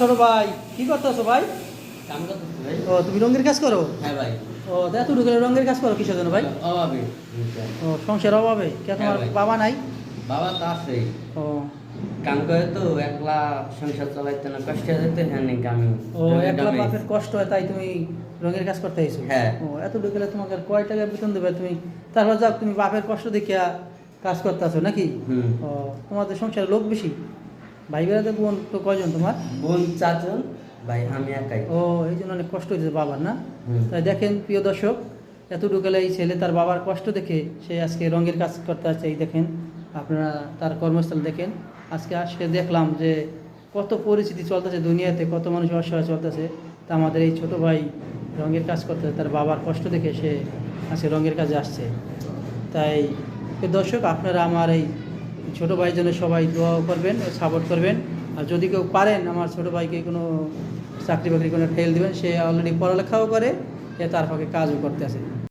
ছোট ভাই কি করতেছো ভাই? ও তুমি রঙের কাজ করো? হ্যাঁ ভাই। ও রঙের কাজ করো কিসের জন্য ভাই? অভাবে। ও সংসার অভাবে? কে তোমার হ্যাঁ বাবা নাই? বাবা তো আছে। ও। কাম করে তো একলা সংসার চালাইতে না কষ্ট যেতে হ্যাঁ ও একলা বাপের কষ্ট হয় তাই তুমি রঙের কাজ করতে আইছো? হ্যাঁ। ও এত ঢুকে তোমাকে কয় টাকা বেতন দেবে তুমি? তারপর যাক তুমি বাপের কষ্ট দেখিয়া কাজ করতেছো নাকি? ও তোমাদের সংসারে লোক বেশি? ভাই বেড়াতে বোন তো কয়জন তোমার? বোন চারজন ভাই আমি একাই। ও এই জন্য অনেক কষ্ট হয়েছে বাবার না? তাই দেখেন প্রিয় দর্শক এতটুকু এই ছেলে তার বাবার কষ্ট দেখে সে আজকে রঙের কাজ করতে আছে এই দেখেন আপনারা তার কর্মস্থল দেখেন। আজকে আজকে দেখলাম যে কত পরিস্থিতি চলতেছে দুনিয়াতে কত মানুষ অসহায় চলতেছে। তা আমাদের এই ছোট ভাই রঙের কাজ করতে তার বাবার কষ্ট দেখে সে আজকে রঙের কাজে আসছে। তাই প্রিয় দর্শক আপনারা আমার এই ছোট ভাইয়ের জন্য সবাই দোয়া করবেন সাপোর্ট করবেন। আর যদি কেউ পারেন, আমার ছোট ভাইকে কোনো চাকরি বাকরি কোনো ফেল দেবেন, সে অলরেডি পড়ালেখাও করে এ তার ফাঁকে কাজও করতে আছে